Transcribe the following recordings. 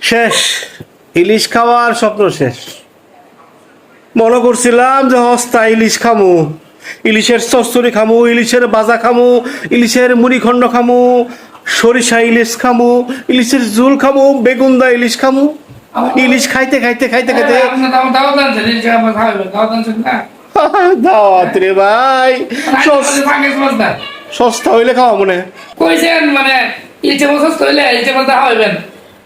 শেষ। ইলিশ খাওয়ার স্বপ্ন শেষ। মনে করছিলাম যে হস্তা ইলিশ খামু। ইলিশের চচ্চড়ি খামু ইলিশের বাজা খামু ইলিশের মুড়িখণ্ড খামু সরিষা ইলিশ খামু ইলিশের ঝোল খামু বেগুনদা ইলিশ খামু। ইলিশ খাইতে খাইতে খাইতে খাইতে দাওয়াত রে ভাই। সস্তা। হইলে খাওয়া মনে কইছেন মানে সস্তা হইলে মাছ খাওয়াবেন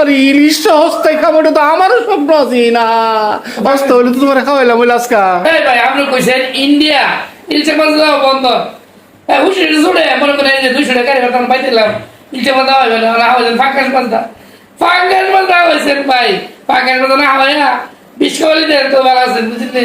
আরে ইলিশ হস্তায় খাব তো আমারও স্বপ্ন আছে না। হস্তা হইলে তো তোমার খাওয়াইলাম ওই লাস্কা। এই ভাই, আপনি কইছেন ইন্ডিয়া। ইলচে মাছ দেওয়া বন্ধ। হ্যাঁ হুশি জুড়ে মনে করেন যে দুইশো টাকা বেতন পাইছিলাম। ইলচে মাছ দেওয়া হবে না হয়েছেন ফাঁকাশ মাছ দা ফাঁকাশ মাছ দেওয়া হয়েছেন ভাই। ফাঁকাশ মাছ না হওয়া বিশ কলি দেন তো ভালো আছেন বুঝলি?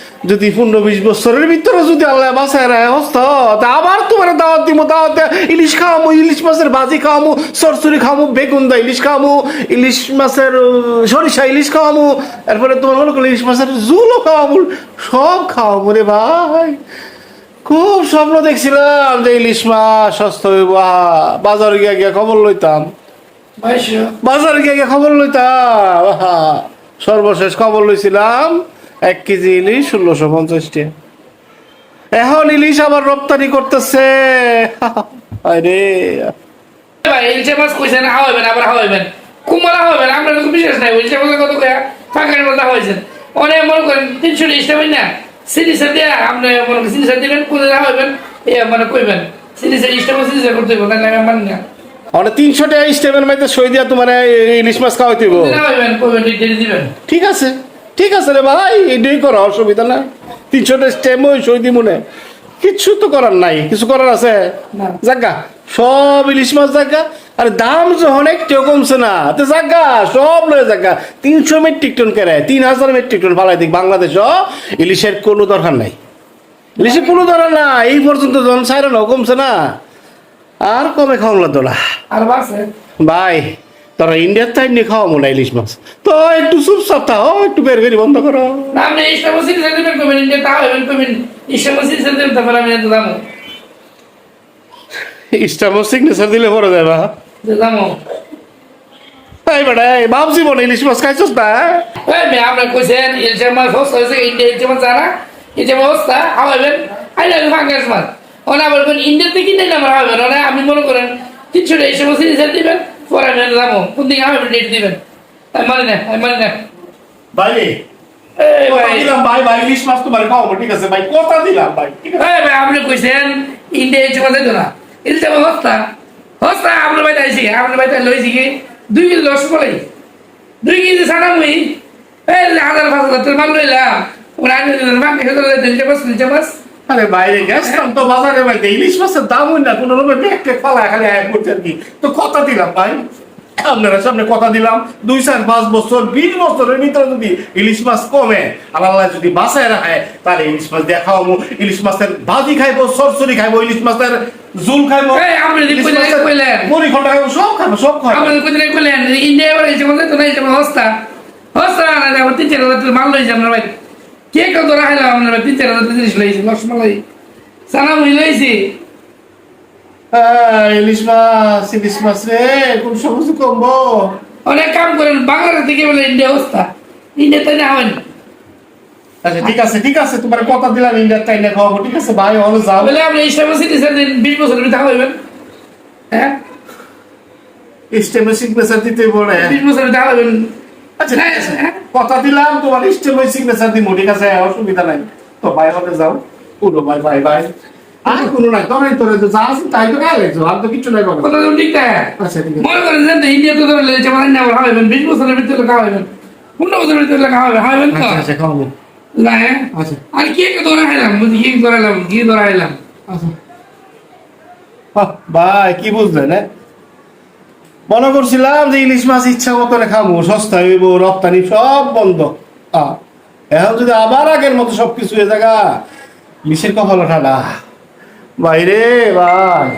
যদি পনেরো বিশ বছরের ভিতরে যদি আল্লাহ বাসায় রায় হস্ত তা আবার তোমার দাওয়াত দিব দাওয়াত। ইলিশ খাওয়ামো ইলিশ মাছের ভাজি খাওয়ামো সরসরি খাওয়ামো বেগুন দা ইলিশ খাওয়ামো ইলিশ মাছের সরিষা ইলিশ খাওয়ামো এরপরে তোমার মনে করো ইলিশ মাছের ঝুলও খাওয়ামো সব খাওয়ামো রে ভাই খুব স্বপ্ন দেখছিলাম যে ইলিশ মাছ সস্তা হইব বাজারে গিয়ে গিয়ে খবর লইতাম বাজারে গিয়ে গিয়ে খবর লইতাম সর্বশেষ খবর লইছিলাম এক কেজি ইলিশ ষোলোশো পঞ্চাশ টাকা এখন ইলিশ আবার রপ্তানি করতেছে। আরে। ভাই ইলচে মাছ কইছেন হাওয়াইবেন আবার হাওয়াইবেন কুমলা হাওয়াইবেন আমরা তো বিশেষ নাই ইলচে মাছ কত কয়া ফাঁকার মধ্যে হাওয়াইছেন। অনেক মনে করেন তিনশো হই না সিরিজে দেয়া আপনি মনে করেন সিরিজে দিবেন কোথায় হাওয়াইবেন এ মানে কইবেন সিরিজে মাছ সিরিজে করতে হইব তাহলে আমি মানি না। মানে তিনশো টাকা স্টেপের মধ্যে সই দিয়া তোমার ইলিশ মাছ খাওয়াইতে হইব। কইবেন দিবেন। ঠিক আছে। ঠিক আছে রে ভাই এটাই করো অসুবিধা না তিনশোটা স্টেম ওই সই দিব না কিচ্ছু তো করার নাই কিছু করার আছে। জাগা সব ইলিশ মাছ জাগা আর দাম যখন একটু কমছে না তো জাগা সব লয়ে জাগা। তিনশো মেট্রিক টন কেরে তিন হাজার মেট্রিক টন ফালাই দিক বাংলাদেশ ইলিশের কোনো দরকার নাই। ইলিশের কোনো দরকার না এই পর্যন্ত যখন সাইরন কমছে না আর কমে খাওয়ান লাগতো না। আর বাসে ভাই তোরা ইন্ডিয়ার তাই নিয়ে খাওয়া মনে ইলিশ মাছ। তো একটু চুপচাপ থাও একটু বের বেরি বন্ধ করো। আপনি ইন্ডিয়া তারপর আমি এত দামো। ইস্টামো সিগনেচার দিলে পরে যাবা দামো। এই বেটা ভাবছি মনে ইলিশ মাছ খাইছস না ওই মেয়ে আপনার কইছেন ইলচে মাছ হস্তা হয়েছে ইন্ডিয়া ইলচে মাছ জানা ইলচে মাছ হস্তা হাওয়াইবেন আইলে আমি ফাঙ্গাস মাছ। ওনা বলবেন ইন্ডিয়াতে কিনে আমার হাওয়াইবেন ওনা আমি মনে করেন কিছু এই দিবেন। পরে আমি যাব। কোন দিকে হাওয়াইবেন ডেট দিবেন। আমি মানি না আমি মানি না। দিলাম কথা দিলাম ভাই আপনি কইছেন ইন্ডিয়া মাছ দিত না। মাছ হস্তা। হস্তা আপনার বাড়িতে আইসি আপনার বাড়িতে লইছি কি? দুই কেজি রস বলাই দুই কেজি ছাড়া মুই এই হাজার পাঁচ হাজার মাল লইলাম। খেতে দিলছে মাছ দিলছে মাছ। আরে বাইরে গেছিলাম তো বাজারে ভাই ইলিশ মাছের দাম হই না কোনো রকমের ব্যাগ ট্যাগ ফালা খালি আয় করছে আর কি। তো কথা দিলাম ভাই আপনারা সামনে কথা দিলাম দুই চার পাঁচ বছর বিশ বছরের ভিতরে যদি ইলিশ মাছ কমে আর আল্লাহ যদি রাখে তাহলে ইলিশ মাছ দিয়ে খাওয়াবো ইলিশ মাছের ভাজি খাইবো সরসরি খাইবো ইলিশ মাছের ঝুল খাইবো। মুড়ি ঘণ্টা খাইবো সব খাইবো সব খাইবো। আমাদের কোথায় কইলেন ইন্ডিয়া এবার না হস্তা। হস্তা না তিন চার মাল লইছে আপনার ভাই। কে কত রাখাইলাম আপনার? তিন চার হাজার জিনিস লইছি রসমালাই সানা মুই লইছি। আহ, ইলিশ মাছ ইলিশ মাছ রে কোন সমস্ত কমবো? অনেক কাম করেন বাংলাদেশ থেকে বলে ইন্ডিয়া হস্তা ইন্ডিয়াতে না হয়নি আচ্ছা ঠিক আছে ঠিক আছে তোমার কথা দিলাম ইন্ডিয়ার টাইনে খাওয়াবো ঠিক আছে ভাই হলো যাও। বলে আপনি ইসলাম সিটিজেন বিশ বছরের ভিতরে হইবেন হ্যাঁ? স্টেমে সিগনেচার দিতে বলে বিশ বছরের ভিতরে হইবেন আচ্ছা। হ্যাঁ। কথা দিলাম তোমার স্টেমে সিগনেচার দিব ঠিক আছে? অসুবিধা নাই। তো ভাই হবে যাও। কোনো ভাই ভাই ভাই আর কোনো নাই। তোর তোরে তো যা আছে তাই তো গায়ে আর তো কিছু নাই কথা তো ঠিক না আচ্ছা ঠিক আছে। মনে করেন যে ইন্ডিয়া তো ধরে লেগেছে আমার না খাওয়াবেন বিশ বছরের ভিতরে খাওয়াবেন পনেরো বছরের ভিতরে খাওয়াবেন খাওয়াবেন তো? আচ্ছা আচ্ছা খাওয়াবো না হ্যাঁ? আচ্ছা। আর কি একটা ধরাইলাম বুঝি কি ধরাইলাম কি ধরাইলাম আচ্ছা। বাহ, কি বুঝলেন হ্যাঁ? মনে করছিলাম যে ইলিশ মাছ ইচ্ছা মতো খাব সস্তা হইব, রপ্তানি সব বন্ধ। এখন যদি আবার আগের মতো সবকিছু হয়ে জায়গা ইলিশের কপাল ওঠা না। বাইরে, ভাই।